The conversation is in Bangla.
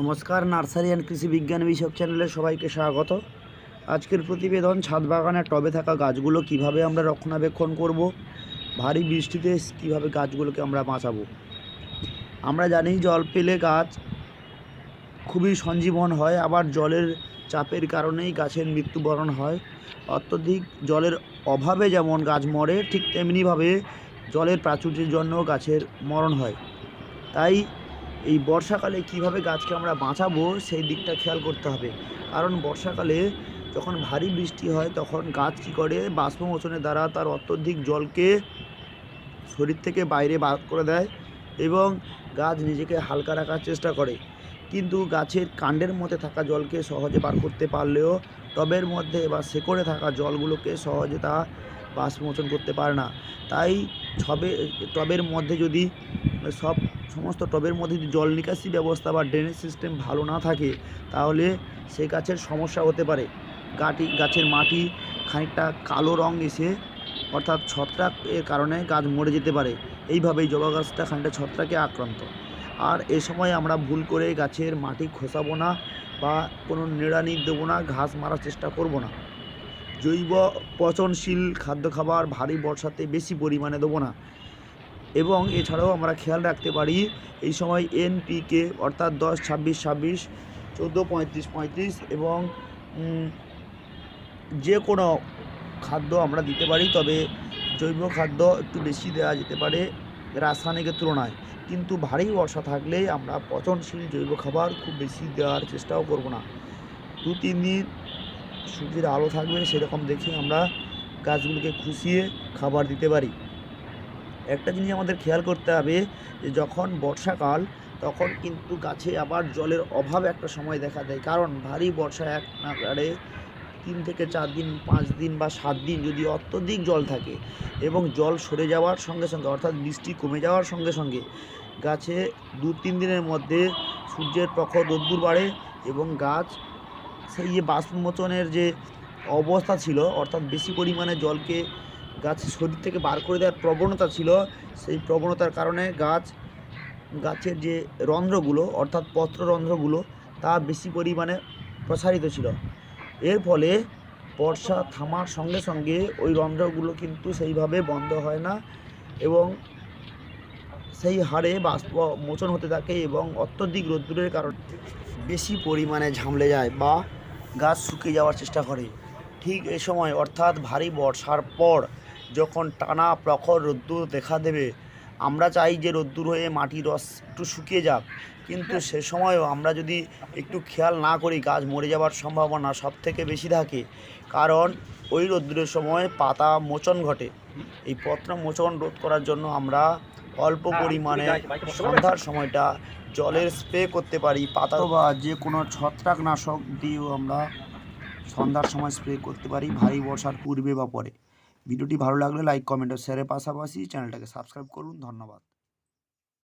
নমস্কার, নার্সারি অ্যান্ড কৃষি বিজ্ঞান বিষয়ক চ্যানেলে সবাইকে স্বাগত। আজকের প্রতিবেদন ছাদ বাগানে টবে থাকা গাছগুলো কীভাবে আমরা রক্ষণাবেক্ষণ করব, ভারী বৃষ্টিতে কীভাবে গাছগুলোকে আমরা বাঁচাবো। আমরা জানি জল পেলে গাছ খুবই সঞ্জীবন হয়, আবার জলের চাপের কারণেই গাছের মৃত্যুবরণ হয়। অত্যধিক জলের অভাবে যেমন গাছ মরে, ঠিক তেমনিভাবে জলের প্রাচুর্যের জন্য গাছের মরণ হয়। তাই এই বর্ষাকালে কীভাবে গাছকে আমরা বাঁচাবো সেই দিকটা খেয়াল করতে হবে। কারণ বর্ষাকালে যখন ভারী বৃষ্টি হয়, তখন গাছ কী করে? বাষ্পমোচনের দ্বারা তার অত্যধিক জলকে শরীর থেকে বাইরে বার করে দেয় এবং গাছ নিজেকে হালকা রাখার চেষ্টা করে। কিন্তু গাছের কাণ্ডের মধ্যে থাকা জলকে সহজে বার করতে পারলেও টবের মধ্যে বা শেকড়ে থাকা জলগুলোকে সহজে তা বাষ্পমোচন করতে পারে না। তাই ছবে, টবের মধ্যে যদি সব সমস্ত টবের মধ্যে যদি জল নিকাশি ব্যবস্থা বা ড্রেনেজ সিস্টেম ভালো না থাকে, তাহলে সে গাছের সমস্যা হতে পারে। গাটি, গাছের মাটি খানিকটা কালো রং এসে অর্থাৎ ছত্রাক এর কারণে গাছ মরে যেতে পারে। এইভাবেই জবা গাছটা খানিকটা ছত্রাকে আক্রান্ত। আর এ সময় আমরা ভুল করে গাছের মাটি খোসাবো না বা কোনো নিড়ানি দেবো না, ঘাস মারার চেষ্টা করব না। জৈব পচনশীল খাদ্য খাবার ভারী বর্ষাতে বেশি পরিমাণে দেবো না। এবং এছাড়াও আমরা খেয়াল রাখতে পারি, এই সময় এনপিকে অর্থাৎ দশ, ছাব্বিশ ছাব্বিশ, চোদ্দ, পঁয়ত্রিশ পঁয়ত্রিশ এবং যে কোনো খাদ্য আমরা দিতে পারি, তবে জৈব খাদ্য একটু বেশি দেওয়া যেতে পারে রাসায়নিকের তুলনায়। কিন্তু ভারী বর্ষা থাকলে আমরা পচনশীল জৈব খাবার খুব বেশি দেওয়ার চেষ্টাও করব না। দু, তিন দিন সূর্যের আলো থাকবে সেরকম দেখে আমরা গাছগুলোকে খুশিয়ে খাবার দিতে পারি। একটা জিনিস আমাদের খেয়াল করতে হবে যে যখন বর্ষাকাল, তখন কিন্তু গাছে আবার জলের অভাব একটা সময় দেখা দেয়। কারণ ভারী বর্ষা এক নাগারে তিন থেকে চার দিন, পাঁচ দিন বা সাত দিন যদি অত্যধিক জল থাকে এবং জল সরে যাওয়ার সঙ্গে সঙ্গে, অর্থাৎ বৃষ্টি কমে যাওয়ার সঙ্গে সঙ্গে গাছে দু তিন দিনের মধ্যে সূর্যের প্রখর রোদ্দুর বাড়ে এবং গাছ সেই যে বাষ্পমোচনের যে অবস্থা ছিল, অর্থাৎ বেশি পরিমাণে জলকে গাছের শরীর থেকে বার করে দেওয়ার প্রবণতা ছিল। সেই প্রবণতার কারণে গাছ, গাছের যে রন্ধ্রগুলো, অর্থাৎ পত্ররন্ধ্রগুলো, তা বেশি পরিমাণে প্রসারিত ছিল। এর ফলে বর্ষা থামার সঙ্গে সঙ্গে ওই রন্ধ্রগুলো কিন্তু সেইভাবে বন্ধ হয় না এবং সেই হারে বাষ্প মোচন হতে থাকে এবং অত্যধিক রোদ্দুরের কারণে বেশি পরিমাণে ঝামলে যায় বা গাছ শুকিয়ে যাওয়ার চেষ্টা করে। ঠিক এ সময় অর্থাৎ ভারী বর্ষার পর যখন টানা প্রখর রোদ্দুর দেখা দেবে আমরা চাই যে রোদ্দুর হয়ে মাটির রস একটু শুকিয়ে যাক। কিন্তু সে সময়ও আমরা যদি একটু খেয়াল না করি গাছ মরে যাওয়ার সম্ভাবনা সব থেকে বেশি থাকে। কারণ ওই রোদ্দুরের সময় পাতা মোচন ঘটে। এই পত্র মোচন রোধ করার জন্য আমরা অল্প পরিমাণে সন্ধ্যার সময়টা জলের স্প্রে করতে পারি পাতা বা যে কোনো ছত্রাকনাশক দিয়েও আমরা সন্ধ্যার সময় স্প্রে করতে পারি ভারী বর্ষার পূর্বে বা পরে। ভিডিওটি ভালো লাগলে লাইক কমেন্ট ও শেয়ারের পাশাপাশি চ্যানেলটাকে সাবস্ক্রাইব করুন। ধন্যবাদ।